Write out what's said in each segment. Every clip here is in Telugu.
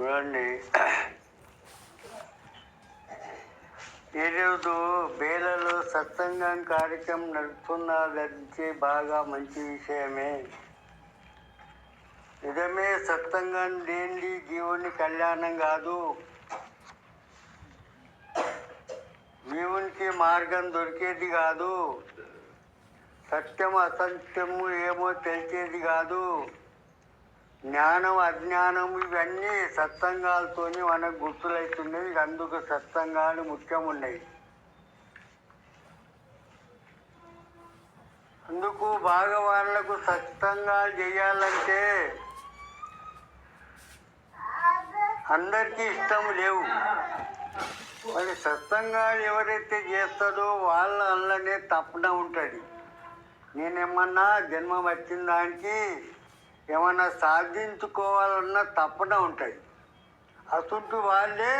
చూడండి. ఈరోజు బేలలో సత్సంగం కార్యక్రమం నడుపుతున్నదంటే బాగా మంచి విషయమే. నిజమే సత్సంగం లేని జీవుని కళ్యాణం కాదు. జీవునికి మార్గం దొరికేది కాదు. సత్యం అసత్యము ఏమో తెలిసేది కాదు. జ్ఞానం అజ్ఞానం ఇవన్నీ సత్సంగాలతోనే మనకు గుర్తులవుతున్నాయి అందుకు సత్సంగాలు ముఖ్యమున్నాయి. అందుకు భాగవాళ్ళకు సత్సంగాలు చేయాలంటే అందరికీ ఇష్టం లేవు. మరి సత్సంగాలు ఎవరైతే చేస్తారో వాళ్ళ అల్లనే తప్పన ఉంటుంది. నేనేమన్నా జన్మ వచ్చిన దానికి ఏమన్నా సాధించుకోవాలన్న తప్పన ఉంటుంది. అటు వాళ్ళే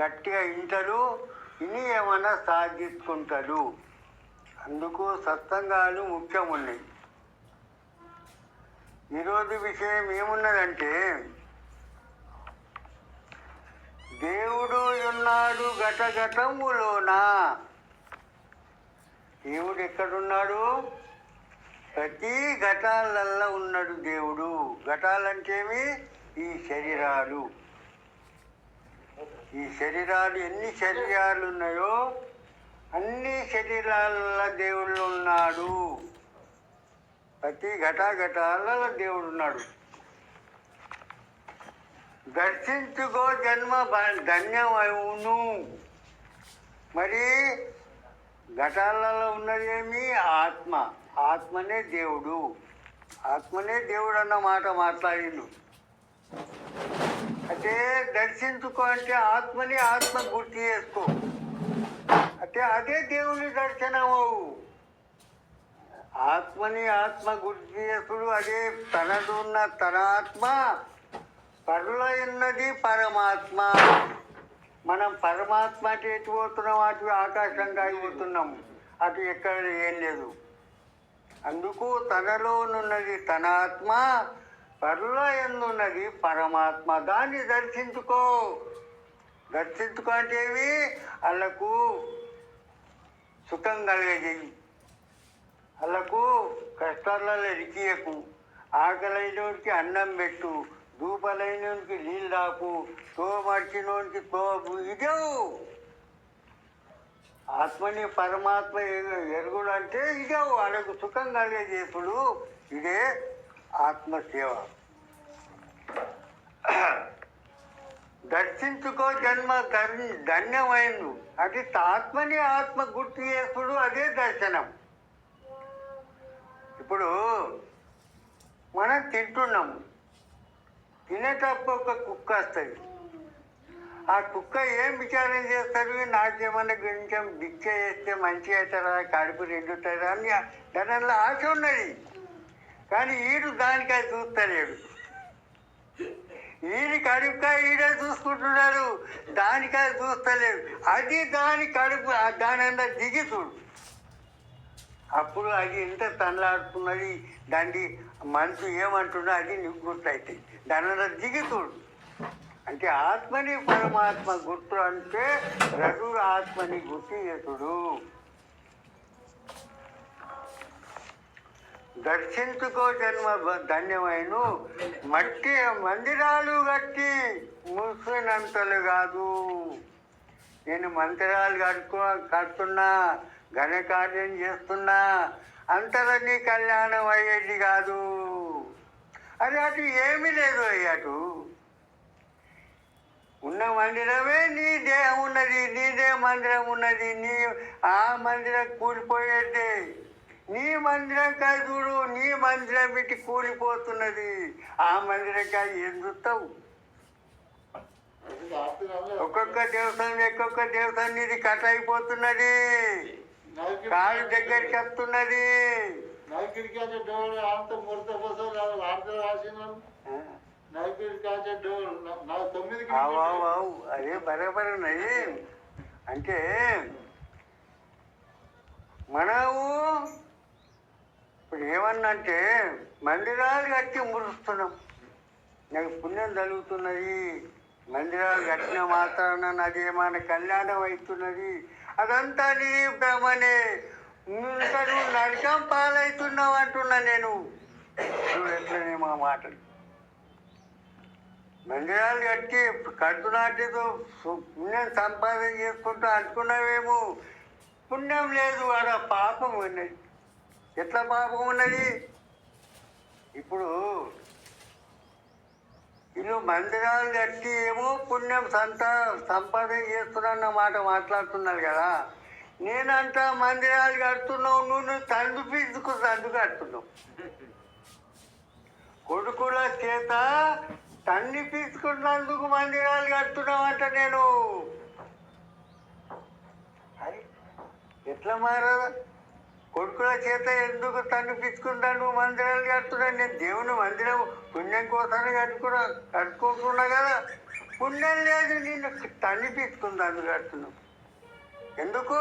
గట్టిగా ఇంటారు ఇని ఏమన్నా సాధించుకుంటారు అందుకు సత్సంగాలు ముఖ్యం ఉన్నాయి ఈరోజు విషయం ఏమున్నదంటే దేవుడు ఉన్నాడు ఘటఘటములోన దేవుడు ఎక్కడున్నాడు? ప్రతి ఘటాలల్లో ఉన్నాడు దేవుడు. ఘటాలంటేవి ఈ శరీరాలు. ఈ శరీరాలు ఎన్ని శరీరాలు ఉన్నాయో అన్ని శరీరాల దేవుళ్ళు ఉన్నాడు. ప్రతి ఘటాఘటాలలో దేవుడు ఉన్నాడు దర్శించుకో జన్మ బ- ధన్యమవును. మరి ఘటాలలో ఉన్నదేమి? ఆత్మ. ఆత్మనే దేవుడు. ఆత్మనే దేవుడు అన్న మాట మాట్లాడిండు. అంటే దర్శించుకో అంటే ఆత్మని ఆత్మ గుర్తు చేసుకో. అంటే అదే దేవుని దర్శనము. ఆత్మని ఆత్మ గుర్తు చేసుడు అదే తనదు ఉన్న తన ఆత్మ పరుల ఉన్నది పరమాత్మ. మనం పరమాత్మ అంటే ఎటు పోతున్నాం? అటు ఆకాశంగా పోతున్నాం అటు ఎక్కడ ఏం లేదు. అందుకు తనలోనున్నది తన ఆత్మ పరుల ఎందున్నది పరమాత్మ. దాన్ని దర్శించుకో. దర్శించుకో అంటే ఏమి? వాళ్ళకు సుఖం కలిగజేయి. వాళ్ళకు కష్టాలలో ఇరికియకు ఆకలైనోడికి అన్నం పెట్టు. దూపలైనోనికి నీళ్ళు దాకు తో మర్చినోనికి తోపు ఇదేవు. ఆత్మని పరమాత్మ ఎరుగుడు అంటే ఇదే వాళ్ళకు సుఖం కలిగజేసుడు ఇదే ఆత్మసేవ. దర్శించుకో జన్మ ధన్యమైంది. అది ఆత్మని ఆత్మ గుర్తు చేసుడు అదే దర్శనం. ఇప్పుడు మనం తింటున్నాము తినేటప్పుడు ఒక కుక్క వస్తుంది. ఆ కుక్క ఏం విచారం చేస్తారు నాకేమన్నా కొంచెం భిక్ష చేస్తే మంచి అవుతారా? కడుపు నిండుతారా అని దానిలో ఆశ ఉన్నది. కానీ ఈడు దానికాయ చూస్తలేడు. ఈడి కడుపుకాయ ఈడే చూసుకుంటున్నాడు. దానికాయ చూస్తలేడు. అది దాని కడుపు దాని అంతా దిగి చూడు. అప్పుడు అది ఎంత తనలాడుతున్నది? దాన్ని మనసు ఏమంటున్నా అది నీకు గుర్తయితే. దాని అంతా దిగి చూడు. అంటే ఆత్మని పరమాత్మ గుర్తు అంటే రఘుడు ఆత్మని గుర్తు దర్శించుకో జన్మ ధన్యమైన. మట్టి మందిరాలు కట్టి మూసినంతలు కాదు. నేను మందిరాలు కట్టుకో కడుతున్నా ఘనకార్యం చేస్తున్నా. అంతలన్నీ కళ్యాణం అయ్యేది కాదు అది అటు ఏమీ లేదు అయ్యాటు ఉన్న మందిరమే నీ దేహం ఉన్నది నీదే మందిరం ఉన్నది నీ ఆ మందిరం కూలిపోయేది. నీ మందిరం కాదు చూడు నీ మందిరం పెట్టి కూలిపోతున్నది. ఆ మందిరం కాదు ఏం చూస్తావు? ఒక్కొక్క దేవస్థానం ఒక్కొక్క దేవస్థానం నీది కట్ అయిపోతున్నది. కాలు దగ్గరికి వస్తున్నది. నైకిడికాచే డోర్ ముడత అదే బరాబర్ ఉన్నది అంటే మనము ఇప్పుడు ఏమన్నంటే మందిరాలు కట్టి మురుస్తున్నాం. నాకు పుణ్యం జరుగుతున్నది. మందిరాలు కట్టిన మాత్రాన నాది ఏమైనా కళ్యాణం అవుతున్నది అదంతా నీ భ్రమనే. ఇంకా నువ్వు నరకం పాలవుతున్నావు అంటున్నా నేను. నువ్వు ఎట్లనే మా మాటలు. మందిరాలు కట్టి కడుతున్నట్టుతో పుణ్యం సంపాదన చేసుకుంటూ అంటుకున్నావేమో. పుణ్యం లేదు ఆడ పాపం ఉన్నది. ఎట్లా పాపం ఉన్నది? ఇప్పుడు ఇల్లు మందిరాలు కట్టి ఏమో పుణ్యం సంత సంపాదన చేస్తున్నా మాట మాట్లాడుతున్నారు కదా. నేనంట మందిరాలు కడుతున్నావు నువ్వు నువ్వు తండ్రి పీసుకు తండ్రి కడుతున్నావు. కొడుకుల చేత తన్ని తీసుకున్నందుకు మందిరాలు కడుతున్నామంట అంట నేను. అరే, ఎట్లా మారదా కొడుకుల చేత ఎందుకు తన్ను పిచ్చుకుంటాను మందిరాలు కడుతున్నాను నేను దేవుని మందిరం పుణ్యం కోసమే కట్టుకున్నా కట్టుకుంటున్నా కదా. పుణ్యం లేదు నేను తన్ని పిచ్చుకుందాను కడుతున్నావు. ఎందుకు?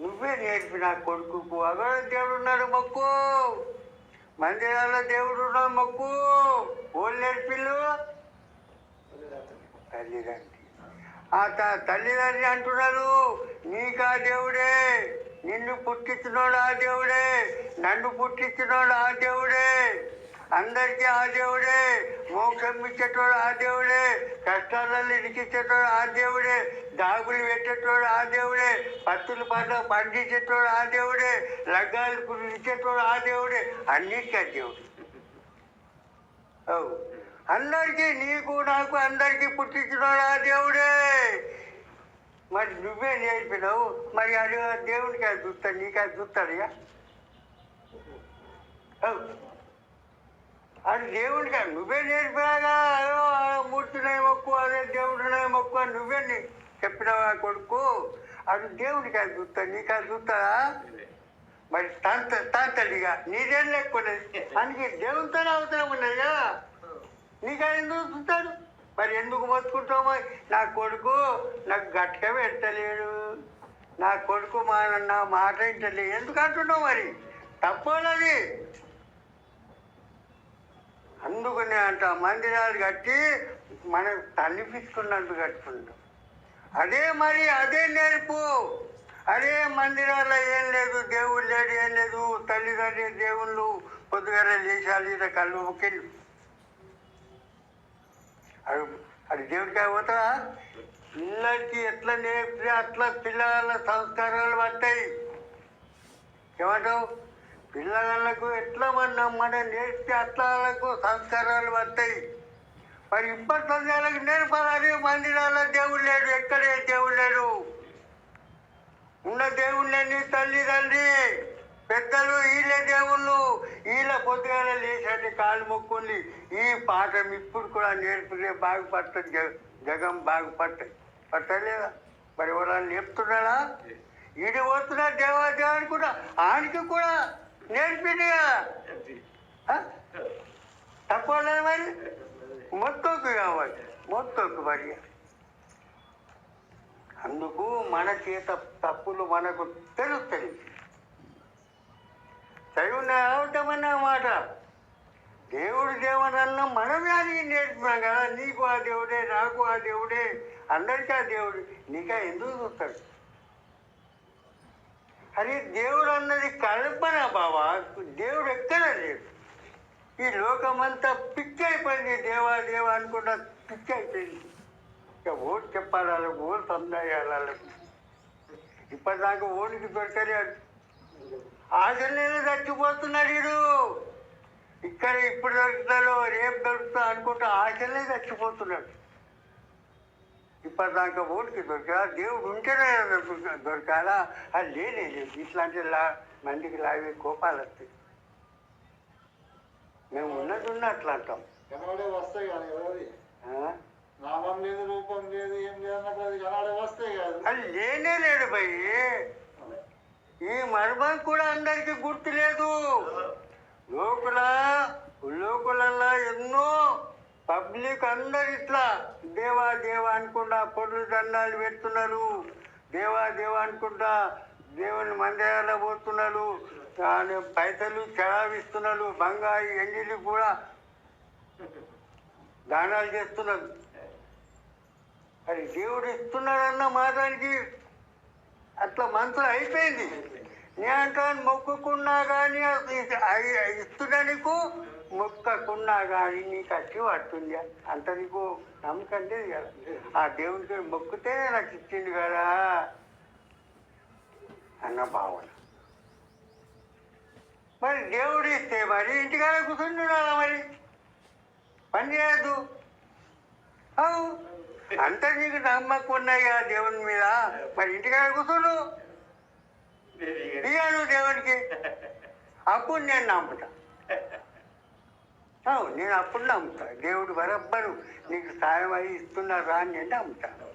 నువ్వే నేర్పి నా కొడుకుకు అగడ దేవుడు ఉన్నాడు మొక్కు. మందిరాల్లో దేవుడు మొక్కు. ఓళ్ళు నేర్పిల్లు. తల్లిదండ్రి. ఆ త- తల్లిదండ్రి అంటున్నారు నీకా దేవుడే నిన్ను పుట్టించినోడు ఆ దేవుడే నన్ను పుట్టించినోడు ఆ దేవుడే. అందరికీ ఆ దేవుడే మోక్షం ఇచ్చేటోడు ఆ దేవుడే కష్టాలలో ఇరికిచ్చేటోడు ఆ దేవుడే దాగులు పెట్టేటోడు ఆ దేవుడే పత్తులు పంట పండించేటోడు ఆ దేవుడే లగ్గాలు ఇచ్చేటోడు ఆ దేవుడే అన్నిటికీ ఆ దేవుడు అవు. అందరికీ నీకు నాకు అందరికీ పుట్టించినోడు ఆ దేవుడే. మరి నువ్వే నేర్పినావు మరి అది దేవునికి అది చూస్తాడు నీకు అది చూస్తాడు అది దేవునికి నువ్వే నేర్పినాగా అయ్యో, మూర్తినే మొక్కు అదే దేవుడినే మొక్కు అని నువ్వే నీ- చెప్పినావా కొడుకు? అది దేవుడికి అది చూస్తా నీకు అది చూస్తారా మరి తాంత తాంతడిగా నీదేం లేకున్నది? అందుకే దేవునితోనే అవసరం ఉన్నది కదా నీకు ఎందుకు చూస్తాడు? మరి ఎందుకు మొత్తుకుంటావు మరి? నా కొడుకు నాకు గట్టిగా పెట్టలేడు. నా కొడుకు మా నా మాట వింటలేదు ఎందుకు అంటున్నావు మరి? తప్పనది అందుకనే అంట మందిరాలు కట్టి మనం తల్లిపించుకున్నట్టు కట్టుకున్నాం అదే మరి అదే నేర్పు. అదే మందిరాల్లో ఏం లేదు దేవుడు లేడు ఏం లేదు తల్లిదండ్రి దేవుళ్ళు పొద్దుగాల లేచాలి ఇలా కళ్ళు ముఖ్యం అది అది దేవుడికి పోతా పిల్లలకి ఎట్లా నేర్పితే అట్లా పిల్లల సంస్కారాలు పడతాయి. ఏమంటావు? పిల్లలకు ఎట్లా మనం మనం నేర్పితే అట్లా వాళ్ళకు సంస్కారాలు పడతాయి మరి ఇప్పటి సందేహాలకు నేర్పాలని మందిరాల దేవుడు లేడు ఎక్కడే దేవుడు లేడు. ఉన్న దేవుళ్ళని తల్లిదండ్రి పెద్దలు వీళ్ళే దేవుళ్ళు. వీళ్ళ పొద్దుగాల లేచండి కాళ్ళు మొక్కుల్ని ఈ పాఠం ఇప్పుడు కూడా నేర్పితే బాగుపడుతుంది జగ జగం బాగుపడతాయి పట్టలేదా? మరి ఎవరైనా నేర్పుతున్నారా ఈడు పోతున్నా దేవా దేవానికి కూడా ఆయనకి కూడా నేర్పింది కదా తప్పలేదు మరి? మొత్తకు కావాలి. మొత్తకు మరి. అందుకు మన చేత తప్పులు మనకు తెలుస్తుంది చదువున మాట. దేవుడు దేవుడన్న మనమే అని నేర్చుకున్నాం కదా. నీకు ఆ దేవుడే నాకు ఆ దేవుడే అందరికీ ఆ దేవుడు. నీకా ఎందుకు చూస్తాడు? అది దేవుడు అన్నది కల్పన బావా. దేవుడు ఎక్కడ లేదు ఈ లోకమంతా పిచ్చి అయిపోయింది. దేవా దేవా అనుకున్న పిచ్చి అయిపోయింది. ఇక ఓటు చెప్పాలి వాళ్ళకి ఓటు సందాయాలి వాళ్ళకి. ఇప్పటిదాకా ఓటుకి దొరకలేదు. ఆశలేనే చచ్చిపోతున్నాడు వీడు. ఇక్కడ ఇప్పుడు దొరుకుతాడో రేపు దొరుకుతా అనుకుంటా ఆశలే చచ్చిపోతున్నాడు. ఇప్పటిదాకా ఓటుకి దొరికా దేవుడు ఉంటేనే దొరక- దొరకాలా అది లేనే లేదు. ఇట్లాంటి లా మందికి లాగే కోపాలు వస్తాయి. మేము ఉన్నది ఉన్న అట్లా అంటాం. కనబడే వస్తాయి కానీ ఎవరి ఆ? నామం లేదు రూపం లేదు ఏం అది కనబడే వస్తాయి కాదు. అది లేనే లేడు భయ్. ఈ మర్మం కూడా అందరికీ గుర్తు లేదు లోకుల లోకులలో ఎన్నో పబ్లిక్ అందరు ఇట్లా దేవా దేవా అనుకుంటా పొడులు దండాలు పెడుతున్నారు. దేవా దేవా అనుకుంటా దేవుని మందిరాల పోతున్నారు. దాని పైసలు చడావిస్తున్నారు బంగారు ఎండిలు కూడా దానాలు చేస్తున్నారు. అది దేవుడు ఇస్తున్నాడన్న మాటానికి అట్లా మనసులో అయిపోయింది. నేను అంటాను మొక్కుకున్నా కానీ ఇస్తున్నా నీకు మొక్కకున్నా కానీ నీకు అచ్చి పడుతుంది అంత నీకు నమ్మకం లేదు కదా. ఆ దేవుడికి మొక్కుతేనే నాకు ఇచ్చింది కదా అన్న భావన. మరి దేవుడు ఇస్తే మరి ఇంటికాడ కూర్చుంటున్నాడా మరి? పని చేయద్దు. అవు. అంత నీకు నమ్మకం ఉన్నాయి కదా దేవుని మీద. మరి ఇంటికాడ కూర్చుండు. ఇయ్యాను దేవునికి. అప్పుడు నేను నమ్ముతా. నేను అప్పుడు నమ్ముతా. దేవుడు బరబ్బరు. నీకు సాయం అయి ఇస్తున్నారా అని నేను నమ్ముతాను.